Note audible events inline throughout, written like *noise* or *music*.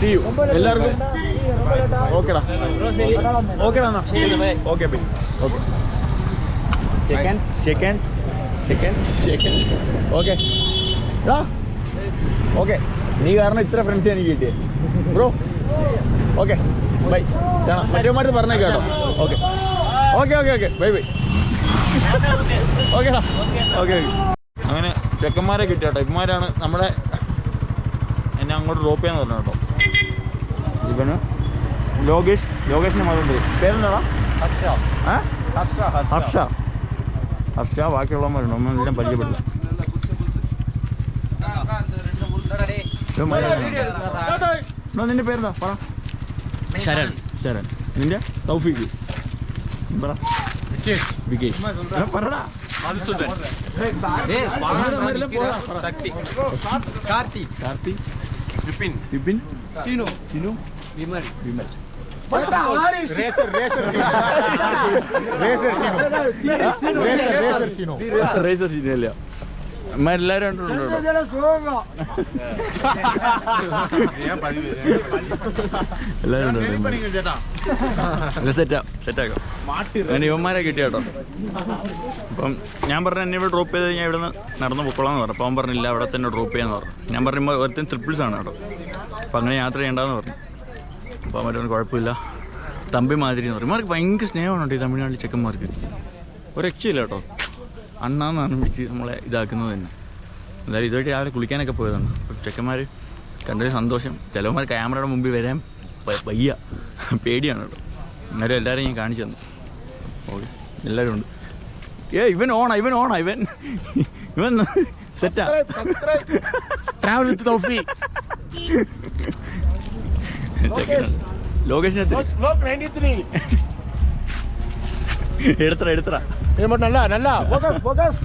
C U എല്ലാവർക്കും? ഓക്കെടാ. ഓക്കെടാ എന്നാ. Okay bye. Okay. Second second second second okay okay. നീ കാരണം ഇത്ര ഫ്രണ്ട്സ് എനിക്ക് കിട്ടിയേ. Bro okay. ബൈ. കാണാം മറ്റേമാരുടെ പറഞ്ഞേ കേട്ടോ. Okay. Okay okay okay. Bye bye. ഓക്കെടാ. Okay okay. അങ്ങനെ ചെക്കന്മാരെ കിട്ടി കേട്ടോ. ഇവന്മാരാണ് നമ്മുടെ എന്നെ അങ്ങോട്ട് ഡ്രോപ്പ് ചെയ്യാന്ന് പറഞ്ഞു കേട്ടോ. ഇവന്? ലോകേഷ് ലോകേഷിന്റെ മകളുണ്ട് പേരെന്താടാ ഏ? ഹർഷ ഹർഷ. ബാക്കിയുള്ളവന്മാരുണ്ട്. നമ്മളെല്ലാം പരിചയപ്പെടില്ല. നിന്റെ പേരെന്താ? പറ. ശരൺ. ശരൺ. നിന്റെ? തൗഫീഖ്. പറ. വികേഷ്. പറടാ. കാർത്തി. വിപിൻ. വിപിൻ. സിനു സിനു വിമൽ വിമൽ എല്ലാരും ഇവന്മാരെ കിട്ടിയ കേട്ടോ അപ്പം ഞാൻ പറഞ്ഞു എന്നെ ഇവിടെ ഡ്രോപ്പ് ചെയ്ത് കഴിഞ്ഞാൽ ഇവിടെ നിന്ന് നടന്ന് പൊക്കോളാന്ന് പറഞ്ഞു അപ്പം അവൻ പറഞ്ഞില്ല അവിടെ തന്നെ ഡ്രോപ്പ് ചെയ്യാന്ന് പറഞ്ഞു ഞാൻ പറഞ്ഞു ഒരുത്തൻ ട്രിപ്പിൾസ് ആണ് കേട്ടോ അപ്പം അങ്ങനെ യാത്ര ചെയ്യണ്ടെന്ന് പറഞ്ഞു. അപ്പോൾ പറ്റുന്ന കുഴപ്പമില്ല. തമ്പി മാതിരി എന്ന് പറയും. ഇവർക്ക് ഭയങ്കര സ്നേഹമാണ് ഈ തമിഴ്നാട്ടിൽ ചെക്കന്മാർക്ക്? ഒരു രക്ഷയില്ല കേട്ടോ. അണ്ണാന്നാണ് വിളിച്ച് നമ്മളെ ഇതാക്കുന്നത് തന്നെ. എന്തായാലും ഇതുമായിട്ട് രാവിലെ കുളിക്കാനൊക്കെ പോയതാണ്. ചെക്കന്മാർ കണ്ടൊരു സന്തോഷം. ചിലവന്മാർ ക്യാമറയുടെ മുമ്പിൽ വരാൻ വയ്യ. പേടിയാണ് കേട്ടോ. എന്നാലും എല്ലാവരും ഞാൻ കാണിച്ചു തന്നു. ഓക്കെ. എല്ലാവരും ഉണ്ട്. ഏ ഇവൻ ഓണാ ഇവൻ ഓണാ ഇവൻ. ഇവൻ സെറ്റാ. Travel with തോഫി *laughs* ലോകേഷിനെ Look, 93. *laughs* എടുത്തറ എടുത്തറ. നല്ല നല്ല. ഫോക്കസ് ഫോക്കസ്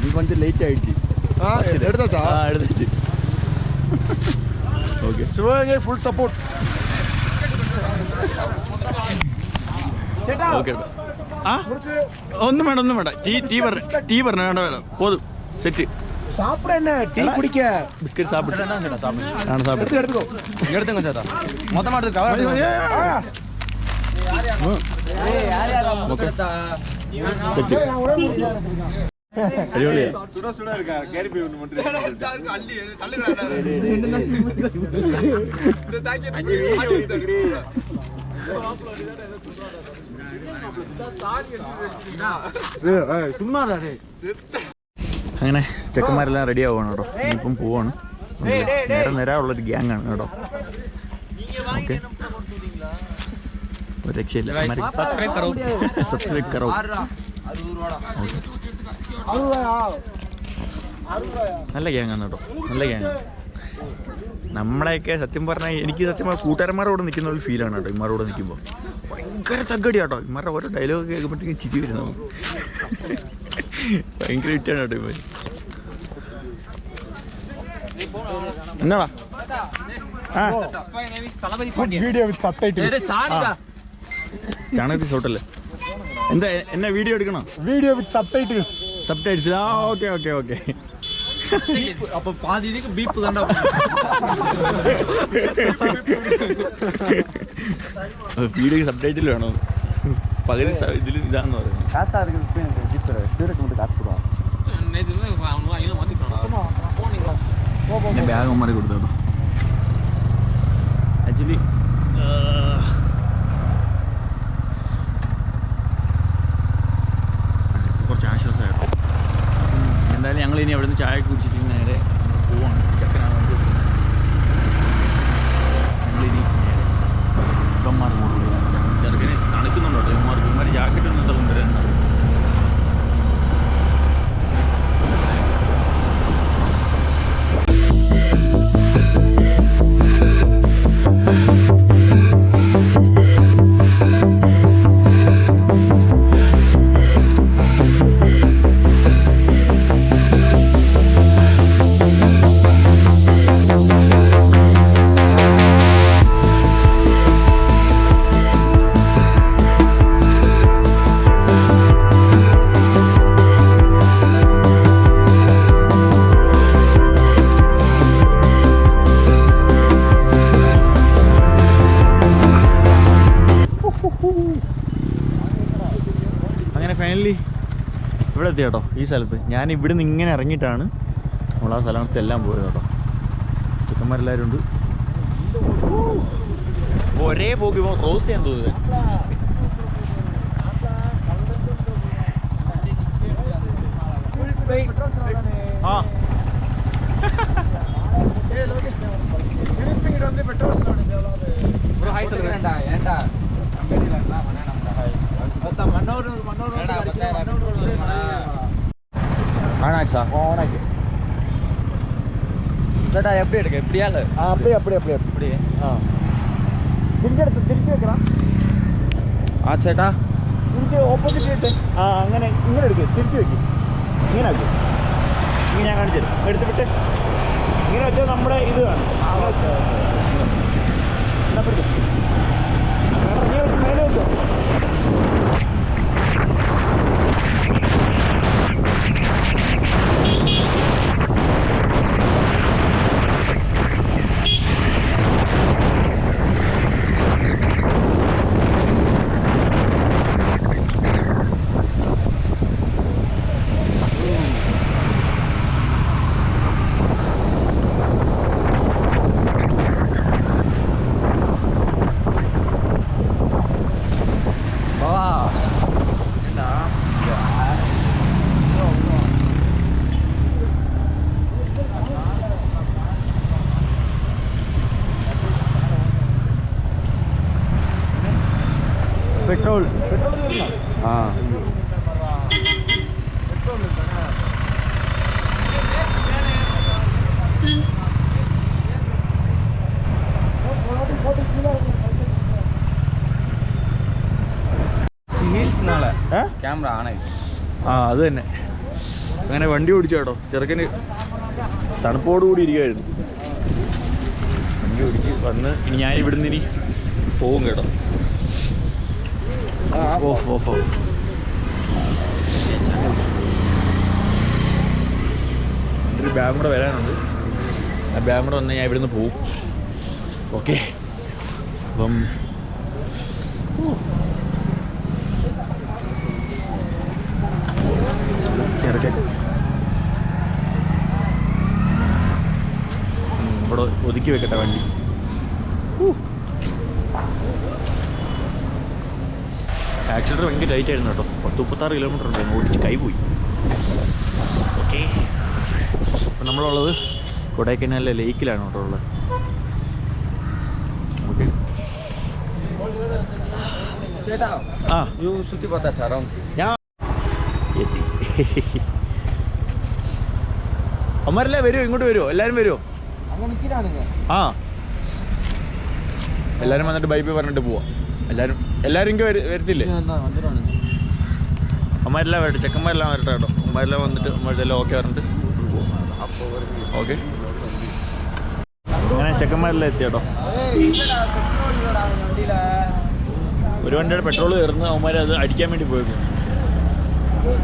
നീ കുറച്ച് ലേറ്റ് ആയിട്ട്. ആ എടുത്താ ഓക്കെ ഫുൾ സപ്പോർട്ട് ഓക്കെ ആ? ഒന്നും വേണ്ട ഒന്നും വേണ്ട. ടീ ടീ പറഞ്ഞ ടീ പറഞ്ഞ വേണ്ട വേണം പോതും. സെറ്റ് சாப்பிட என்ன? டீ குடிக்க. பிஸ்கட் சாப்பிட்டு நான் சாப்பிடுறேன் நான் சாப்பிட்டு எடுத்துக்கோ. எடுத்துங்க சாதா மொத்தமா எடுத்து கவர் சுட சும்மாதா അങ്ങനെ ചെക്കന്മാരെല്ലാം റെഡി ആവുകയാണ് കേട്ടോ. ഇനിയിപ്പം പോവാണ്. നേരെ ഒരു ഗ്യാങ് ആണ് കേട്ടോ. ഓക്കെ. ഒരു രക്ഷയില്ല സബ്സ്ക്രൈബ് കറോ. നല്ല ഗ്യാങ് ആണ് കേട്ടോ. നല്ല ഗ്യാങ് നമ്മളെയൊക്കെ സത്യം പറഞ്ഞാൽ എനിക്ക് സത്യം പറഞ്ഞാൽ കൂട്ടുകാരന്മാരോട് നിൽക്കുന്ന ഒരു ഫീലാണ് കേട്ടോ ഇമാരോട് നിൽക്കുമ്പോൾ ഭയങ്കര തగ్గടി കേട്ടോ ഇമാരുടെ ഓരോ ഡയലോഗ് കേൾക്കുമ്പോഴത്തേക്കും ചിരി വരുന്നു ഭയങ്കര ഹിറ്റാണ് കേട്ടോ ഇവർ എന്നാടാ ആ வீடியோ வித் சப்டைட்டில் ചാണകത്തിൽ ഷോട്ടല്ലേ എന്താ എ- എന്നെ വീഡിയോ എടുക്കണോ video with subtitles subtitles ആ ഓക്കെ ഓക്കെ ഓക്കെ அப்ப பாதி இதுக்கு பீப் தான்டா വീഡിയോക്ക് സബ് ടൈറ്റിൽ വേണോ പകുതി സ- ഇതിൽ ഇതാന്ന് പറയുന്നത് காசா இருக்கு ஜிப் ஸ்டூடெண்ட் மட்டும் காசு போடுவான் എന്റെ ബാഗ് അമ്മമാരെ കൊടുത്തു കേട്ടോ ആക്ച്വലി കുറച്ച് ആശ്വാസമായിരുന്നു എന്തായാലും ഞങ്ങൾ ഇനി അവിടെ നിന്ന് ചായ കുടിച്ചിട്ട് നേരെ പോവാണ്. ചക്കനാണ് വണ്ടി ഓടിക്കുന്നത്. ഞങ്ങളിനി നേരെ ഇവന്മാർ കൂടുതൽ ചെറുക്കന് തണുക്കുന്നുണ്ടോ ഇവന്മാർക്ക് ഇവന്മാർ ജാക്കറ്റ് ഒന്നും കൊണ്ടുവരുന്നത് സ്ഥലത്തെത്തി കേട്ടോ ഈ സ്ഥലത്ത്. ഞാൻ ഇവിടുന്ന് ഇങ്ങനെ ഇറങ്ങിയിട്ടാണ് നമ്മൾ ആ സ്ഥലത്ത് എല്ലാം പോയത് കേട്ടോ ചിക്കന്മാരെല്ലാവരും ഉണ്ട്. ഒരേ പോക്ക് ഇപ്പോൾ ക്രോസ് ചെയ്യാൻ തോന്നുന്നത് ആ ചേട്ടാ എപ്പടി എടുക്ക എപ്പടിയാല് ആ அப்படியே அப்படியே அப்படியே എപ്പടി ആ തിരിച്ചെടുത്ത് തിരിച്ചു വെക്കണം ആ ചേട്ടാ തിരിച്ച് ഓപ്പോസിറ്റ് ഇട്ട് ആ അങ്ങനെ ഇങ്ങനെ എടുക്കുക തിരിച്ചു വെക്കും ഇങ്ങനെ ആക്കും ഇങ്ങനെ ഞാൻ കാണിച്ചു തരാം എടുത്ത് വിട്ട് ഇങ്ങനെ വെച്ചാൽ നമ്മുടെ ഇത് കാണും ഇങ്ങനെ വെച്ചാ- എന്നാ പിടിച്ചോ. വേറെ നീ വെച്ച് മേലെ വെച്ചോ പോവാ പെട്രോൾ ആ. ക്യാമറ ആണേ. ആ അത് തന്നെ. അങ്ങനെ വണ്ടി ഓടിച്ചു കേട്ടോ. ചെറുക്കന് തണുപ്പോടുകൂടി ഇരിക്കുമായിരുന്നു വണ്ടി ഓടിച്ച് വന്ന് ഇനി ഞാൻ ഇവിടുന്ന് ഇനി പോവും കേട്ടോ. ഓഫ് ഓഫ് ഓഫ് ഒരു ബാഗ് കൂടെ വരാനുണ്ട്. ആ ബാഗ് കൂടെ വന്ന് ഞാൻ ഇവിടുന്ന് പോവും. ഓക്കെ. അപ്പം ചെറുക്കൻ. ഇവിടെ ഒതുക്കി വെക്കട്ടെ വണ്ടി. ആക്സിഡന്റ് ഭയങ്കര ടൈറ്റ് ആയിരുന്നു കേട്ടോ. പത്ത് മുപ്പത്താറ് കിലോമീറ്റർ ഉണ്ട്. ഓടിച്ച് കൈ പോയി. ഓക്കെ അപ്പം നമ്മളുള്ളത് കൊടൈക്കനാലിലെ ലേക്കിലാണ് കേട്ടോ ഉള്ളത്. ഓക്കെ ചേട്ടാ ആ. യു സുത്തി പത്താ ഞാൻ എത്തി. അമ്മരല്ലേ വരുമോ ഇങ്ങോട്ട് വരുമോ എല്ലാരും വരുമോ ആ. എല്ലാവരും വന്നിട്ട് ബൈബിൾ പറഞ്ഞിട്ട് പോവാ. എല്ലാരും എല്ലാരും വര വരത്തില്ലേ? അമ്മമാരെല്ലാം വരട്ടെ ചെക്കന്മാരെല്ലാം വരട്ടെ കേട്ടോ. അമ്മമാരെല്ലാം വന്നിട്ട് അമ്മമാരെല്ലാം ഓക്കെ പറഞ്ഞിട്ട് ഓക്കെ അങ്ങനെ ചെക്കന്മാരെല്ലാം എത്തി കേട്ടോ. ഒരു വണ്ടിയുടെ പെട്രോൾ കയറുന്ന അവന്മാർ അത് അടിക്കാൻ വേണ്ടി പോയിരുന്നു.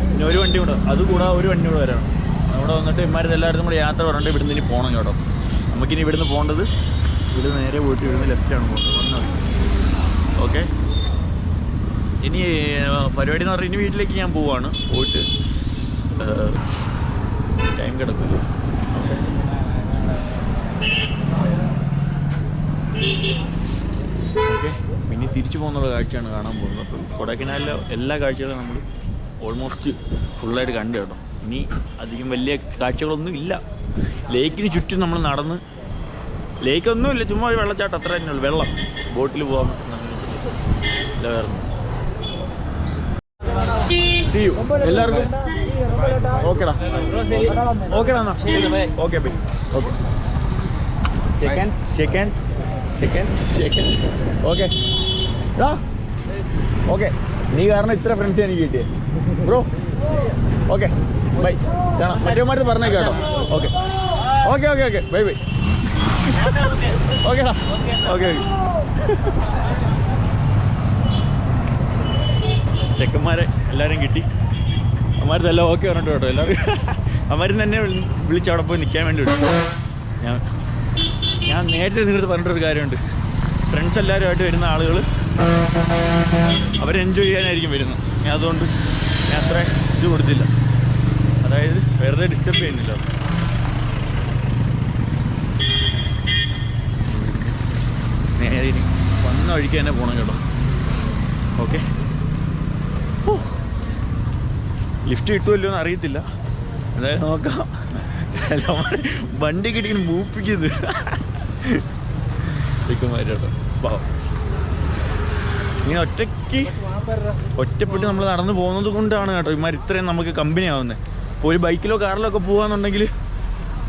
പിന്നെ ഒരു വണ്ടി കൂടെ അത് കൂടാതെ ഒരു വണ്ടി കൂടെ വരണം അവിടെ വന്നിട്ട് ഇമാരത് എല്ലായിടത്തും കൂടെ യാത്ര പറഞ്ഞിട്ട് ഇവിടുന്ന് ഇനി പോകണം കേട്ടോ. നമുക്കിനി ഇവിടുന്ന് പോകേണ്ടത് ഇവിടെ നേരെ പോയിട്ട് ഇവിടുന്ന് ലെഫ്റ്റാണ് പോകുന്നത്. വന്നാൽ ഓക്കെ ഇനി പരിപാടി എന്ന് പറഞ്ഞാൽ ഇനി വീട്ടിലേക്ക് ഞാൻ പോവാണ്. പോയിട്ട് ടൈം കിടക്കില്ല. ഓക്കെ ഇനി തിരിച്ചു പോകുന്നുള്ള കാഴ്ചയാണ് കാണാൻ പോകുന്നത്. അപ്പോൾ കൊടൈക്കനാലിലെ എല്ലാ കാഴ്ചകളും നമ്മൾ ഓൾമോസ്റ്റ് ഫുള്ളായിട്ട് കണ്ടു കേട്ടോ. ഇനി അധികം വലിയ കാഴ്ചകളൊന്നും ഇല്ല. ലേക്കിന് ചുറ്റും നമ്മൾ നടന്ന് ലേക്കൊന്നും ഇല്ല ചുമ്മാ ഒരു വെള്ളച്ചാട്ടം. അത്ര തന്നെ ഉള്ളൂ. വെള്ളം. ബോട്ടിൽ പോകാൻ പറ്റുന്ന വേറെ. You. എല്ലാവർക്കും? ഓക്കെടാ. ഓക്കെടാ എന്നാ. Okay bye. Okay. Second second second second okay. Okay. നീ കാരണം ഇത്ര ഫ്രണ്ട്സ് എനിക്ക് കിട്ടിയേ. ബ്രോ. ഓക്കെ. ബൈ. കാണാം മറ്റേ മാറ്റി പറഞ്ഞേക്കാട്ടോ okay. Okay okay okay. Bye bye. Okay okay ചെക്കന്മാരെ എല്ലാവരും കിട്ടി. അമ്മാരതെല്ലാം ഓക്കെ പറഞ്ഞിട്ട് കേട്ടോ എല്ലാവരും. അമ്മാരും തന്നെ വിളി- വിളിച്ച് അവിടെ പോയി നിൽക്കാൻ വേണ്ടി വിട്ടു ഞാൻ ഞാൻ നേരത്തെ നിങ്ങളുടെ പറഞ്ഞിട്ടൊരു കാര്യമുണ്ട്. ഫ്രണ്ട്സ് എല്ലാവരുമായിട്ട് വരുന്ന ആളുകൾ അവർ എൻജോയ് ചെയ്യാനായിരിക്കും വരുന്നത്. ഞാൻ അതുകൊണ്ട് ഞാൻ അത്ര ഇത് കൊടുത്തില്ല. അതായത് വെറുതെ ഡിസ്റ്റർബ് ചെയ്യുന്നില്ല നേരെ ഇനി വന്ന വഴിക്ക് തന്നെ പോകണം കേട്ടോ. ഓക്കെ. ലിഫ്റ്റ് കിട്ടുമല്ലോ എന്ന് അറിയത്തില്ല. എന്തായാലും നോക്കാം. വണ്ടി കിട്ടിങ്ങനെ മൂപ്പിക്കുന്നത്. ഇങ്ങനെ ഒറ്റയ്ക്ക് ഒറ്റപ്പെട്ട് നമ്മൾ നടന്നു പോകുന്നത് കൊണ്ടാണ് കേട്ടോ ഇമാർ ഇത്രയും നമുക്ക് കമ്പനി ആവുന്നത് ഇപ്പോൾ ഒരു ബൈക്കിലോ കാറിലോ ഒക്കെ പോകാന്നുണ്ടെങ്കിൽ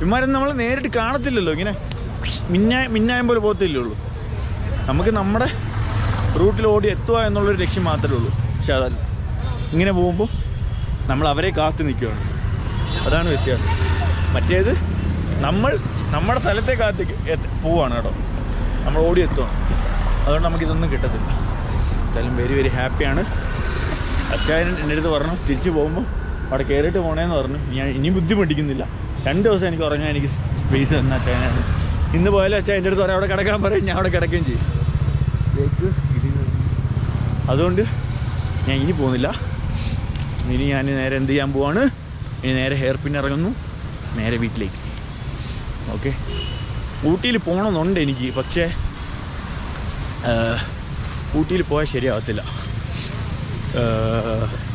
ഇമാരൊന്നും നമ്മൾ നേരിട്ട് കാണത്തില്ലല്ലോ. ഇങ്ങനെ മിന്നായ മിന്നായം പോലെ പോകത്തില്ലേ ഉള്ളൂ. നമുക്ക് നമ്മുടെ റൂട്ടിൽ ഓടി എത്തുക എന്നുള്ളൊരു ലക്ഷ്യം മാത്രമേ ഉള്ളൂ. പക്ഷെ അതല്ല ഇങ്ങനെ പോകുമ്പോൾ നമ്മൾ അവരെ കാത്തു നിൽക്കുകയാണ്. അതാണ് വ്യത്യാസം. മറ്റേത് നമ്മൾ നമ്മുടെ സ്ഥലത്തെ കാത്തി പോവാണ് കേട്ടോ. നമ്മൾ ഓടി എത്തുകയാണ് അതുകൊണ്ട് നമുക്കിതൊന്നും കിട്ടത്തില്ല. എന്തായാലും വെരി വെരി ഹാപ്പിയാണ് അച്ചായൻ എന്റെ അടുത്ത് പറഞ്ഞു തിരിച്ചു പോകുമ്പോൾ അവിടെ കയറിയിട്ട് പോണേന്ന് പറഞ്ഞു. ഞാൻ ഇനി ബുദ്ധിമുട്ടിക്കുന്നില്ല. രണ്ട് ദിവസം എനിക്ക് ഉറങ്ങാൻ എനിക്ക് സ്പേസ് തന്ന അച്ചായനാണ്. ഇന്ന് പോയാലും അച്ഛാ എന്റെ അടുത്ത് പറയാം അവിടെ കിടക്കാൻ പറയും ഞാൻ അവിടെ കിടക്കുകയും ചെയ്യും. അതുകൊണ്ട് ഞാൻ ഇനി പോകുന്നില്ല. ഇനി ഞാൻ നേരെ എന്ത് ചെയ്യാൻ പോവാണ്? ഇനി നേരെ ഹെയർ പിൻ ഇറങ്ങുന്നു. നേരെ വീട്ടിലേക്ക്. ഓക്കെ ഊട്ടിയിൽ പോകണമെന്നുണ്ട് എനിക്ക് പക്ഷേ ഊട്ടിയിൽ പോയാൽ ശരിയാവത്തില്ല.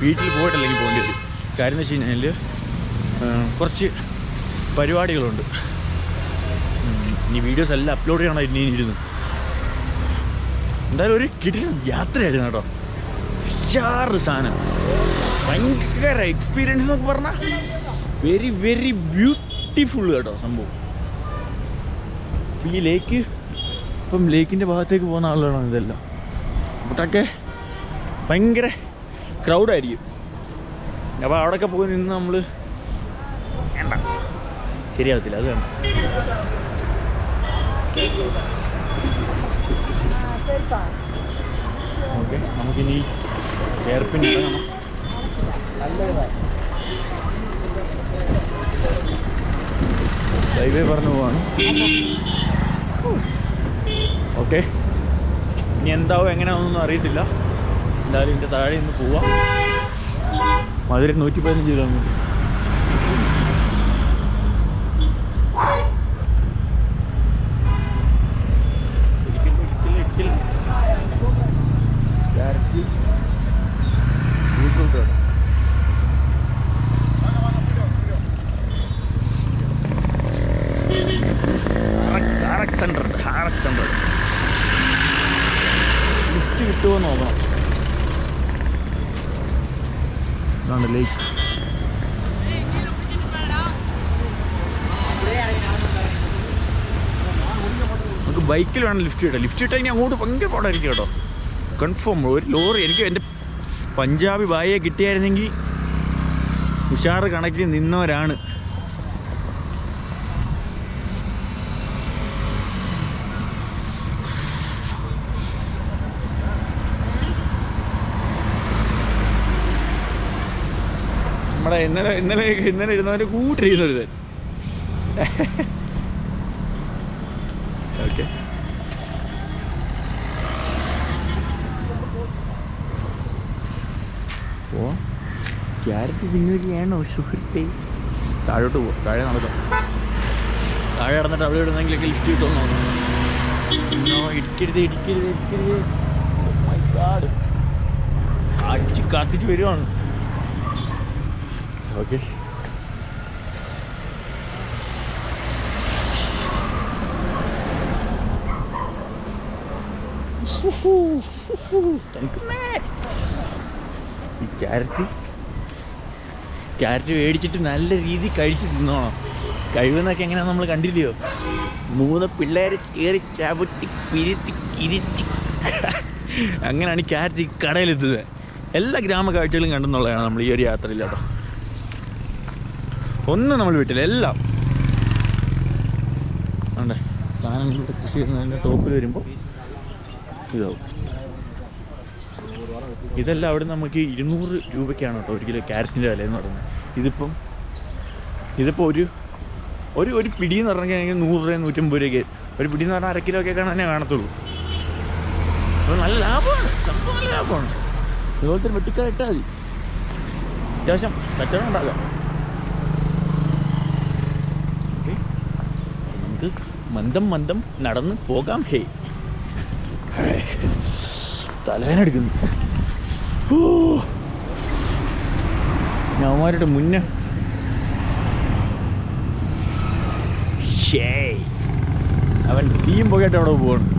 വീട്ടിൽ പോയിട്ടല്ലെങ്കിൽ പോകേണ്ടി വരും. കാര്യം എന്ന് വെച്ച് കഴിഞ്ഞാൽ കുറച്ച് പരിപാടികളുണ്ട്. ഇനി വീഡിയോസ് എല്ലാം അപ്ലോഡ് ചെയ്യണം ഇനി ഇരുന്ന്? എന്തായാലും ഒരു കിടിലൻ യാത്രയായിരുന്നു കേട്ടോ. ഉഷാറ് സാധനം. ഭയങ്കര എക്സ്പീരിയൻസ് എന്നൊക്കെ പറഞ്ഞാൽ വെരി വെരി ബ്യൂട്ടിഫുൾ കേട്ടോ സംഭവം. ഈ ലേക്ക് ഇപ്പം ലേക്കിന്റെ ഭാഗത്തേക്ക് പോകുന്ന ആളുകളാണ് ഇതെല്ലാം. അവിടെയൊക്കെ ഭയങ്കര ക്രൗഡായിരിക്കും അപ്പോൾ അവിടെയൊക്കെ പോയി നിന്ന് നമ്മൾ വേണ്ട. ശരിയാകത്തില്ല അത് വേണ്ട. ഓക്കെ നമുക്കിനി എയർപിൻ ഇറങ്ങണം ഹൈവേ പറഞ്ഞു പോവാണ്. ഓക്കെ ഇനി എന്താവും എങ്ങനെയാണെന്നൊന്നും അറിയത്തില്ല. എന്തായാലും ഇതിന്റെ താഴെ നിന്ന് പോവാം. മധുര നൂറ്റി പതിനഞ്ച് കിലോമീറ്റർ. ബൈക്കിൽ വേണം ലിഫ്റ്റ് കിട്ടുക ലിഫ്റ്റ് കിട്ടാൻ ഇനി അങ്ങോട്ട് ഭയങ്കര പാടായിരിക്കും കേട്ടോ. കൺഫേം ഒരു ലോറി എനിക്ക് എന്റെ പഞ്ചാബി ബായെ കിട്ടിയായിരുന്നെങ്കിൽ ഉഷാർ കണക്കിന് നിന്നവരാണ്. നമ്മുടെ ഇന്നലെ ഇന്നലെ ഇന്നലെ ഇരുന്നവന്റെ കൂട്ടിരിക്കുന്നൊരു ഓക്കെ. ഓ ക്യാരറ്റ് തിന്നുകയാണോ സുഹൃത്തെ? താഴോട്ട് പോവാം താഴെ നടക്കാം താഴെ നടന്നിട്ട് അവിടെ ഇടുന്നെങ്കിലൊക്കെ ലിഫ്റ്റ് കിട്ടുമെന്ന് തോന്നുന്നു. ഇടിക്കരുത് ഇടിക്കരുത് ഇടിക്കരുത്. മൈ my അടിച്ച് കത്തിച്ച് വരുവാണ്. ഓക്കെ. ഈ ക്യാരറ്റ്? ക്യാരറ്റ് മേടിച്ചിട്ട് നല്ല രീതി കഴിച്ച് തിന്നോണം? കഴിവെന്നൊക്കെ എങ്ങനെയാ നമ്മൾ കണ്ടില്ലയോ? മൂന്ന് പിള്ളേരെ കയറി ചവിട്ടി പിരിച്ച് കിരിച്ച് അങ്ങനെയാണ് ഈ ക്യാരറ്റ് കടയിലെത്തുന്നത് എല്ലാ ഗ്രാമ കാഴ്ചകളും കണ്ടെന്നുള്ളതാണ് നമ്മൾ ഈ ഒരു യാത്രയിൽ കേട്ടോ. ഒന്നും നമ്മൾ വിട്ടില്ല എല്ലാം. സാധനങ്ങളുടെ കൃഷി ചെയ്യുന്നതിന്റെ ടോപ്പിൽ വരുമ്പോൾ ഇതാവും ഇതെല്ലാം അവിടെ നമുക്ക് ഇരുന്നൂറ് രൂപയ്ക്കാണ് കേട്ടോ ഒരു കിലോ ക്യാരറ്റിന്റെ വില എന്ന് പറയുന്നത്. ഇതിപ്പം ഇതിപ്പോൾ ഒരു ഒരു ഒരു പിടി എന്ന് പറഞ്ഞാൽ നൂറ് രൂപ നൂറ്റമ്പത് രൂപയ്ക്ക് ഒരു പിടി എന്ന് പറഞ്ഞാൽ അര കിലോ ഒക്കെ തന്നെ കാണത്തുള്ളൂ. അപ്പോൾ നല്ല ലാഭമാണ് സംഭവം നല്ല ലാഭമാണ്. ഇതുപോലത്തെ വെട്ടിക്കാർ ഇട്ടാൽ മതി. അത്യാവശ്യം കച്ചവടം ഉണ്ടാകാം നമുക്ക് മന്ദം മന്ദം നടന്ന് പോകാം. ഹേ ഓ. ഞവന്മാരുടെ മുന്നേ. അവൻ തീയും പോകട്ടെ അവിടെ പോവാണ്.